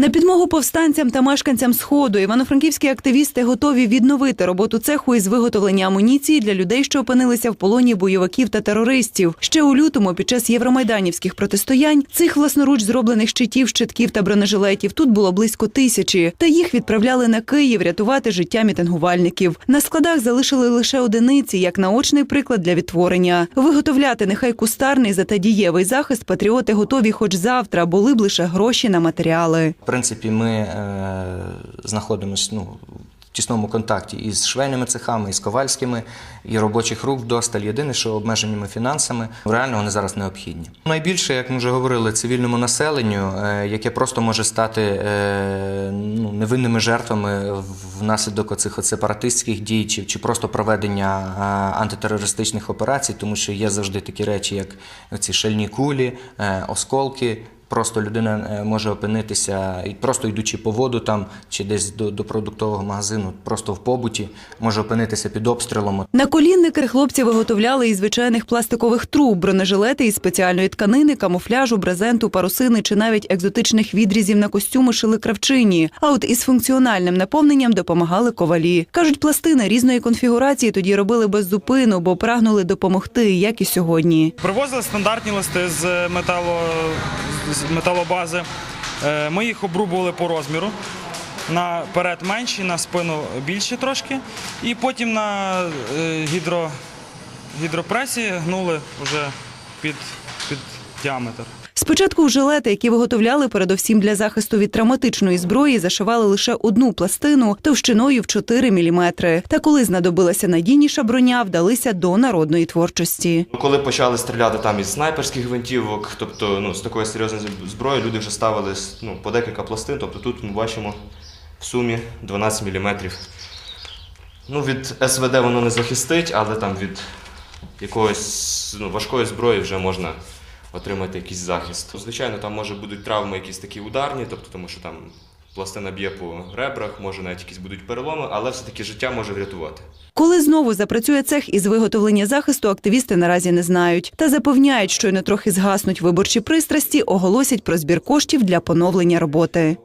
На підмогу повстанцям та мешканцям сходу івано-франківські активісти готові відновити роботу цеху із виготовлення амуніції для людей, що опинилися в полоні бойовиків та терористів. Ще у лютому, під час євромайданівських протистоянь, цих власноруч зроблених щитів, щитків та бронежилетів тут було близько тисячі. Та їх відправляли на Київ рятувати життя мітингувальників. На складах залишили лише одиниці, як наочний приклад для відтворення. Виготовляти нехай кустарний зате дієвий захист патріоти готові, хоч завтра, були б лише гроші на матеріали. Принципі, ми е, знаходимося ну, в тісному контакті із швейними цехами, із ковальськими, і робочих рук вдосталь. Єдине, що обмеженими фінансами реально вони зараз необхідні. Найбільше, як ми вже говорили, цивільному населенню, е, яке просто може стати е, ну, невинними жертвами внаслідок оцих сепаратистських дій чи, чи просто проведення е, антитерористичних операцій, тому що є завжди такі речі, як ці шальні кулі, е, осколки. Просто людина е, може опинитися, просто йдучи по воду там чи десь до, до продуктового магазину, просто в побуті, може опинитися під обстрілом. Наколінники хлопці виготовляли із звичайних пластикових труб, бронежилети із спеціальної тканини, камуфляжу, брезенту, парусини чи навіть екзотичних відрізів на костюми шили кравчині. А от із функціональним наповненням допомагали ковалі. Кажуть, пластини різної конфігурації тоді робили без зупину, бо прагнули допомогти, як і сьогодні. Привозили стандартні листи з метало, з металобази. Е, Ми їх обрубували по розміру. Наперед менші, на спину більші трошки. І потім на е, гідро, гідропресі гнули вже під діаметр. Спочатку в жилети, які виготовляли передовсім для захисту від травматичної зброї, зашивали лише одну пластину товщиною в 4 міліметри. Та коли знадобилася надійніша броня, вдалися до народної творчості. Коли почали стріляти там із снайперських гвинтівок, тобто ну, з такої серйозної зброї, люди вже ставили ну, по декілька пластин. Тобто тут ми бачимо в сумі 12 мм. Ну, від СВД воно не захистить, але там від якоїсь ну, важкої зброї вже можна отримати якийсь захист. Звичайно, там може будуть травми якісь такі ударні, тобто тому що там пластина б'є по ребрах, може навіть якісь будуть переломи, але все-таки життя може врятувати. Коли знову запрацює цех із виготовлення захисту, активісти наразі не знають. Та запевняють, що й не трохи згаснуть виборчі пристрасті, оголосять про збір коштів для поновлення роботи.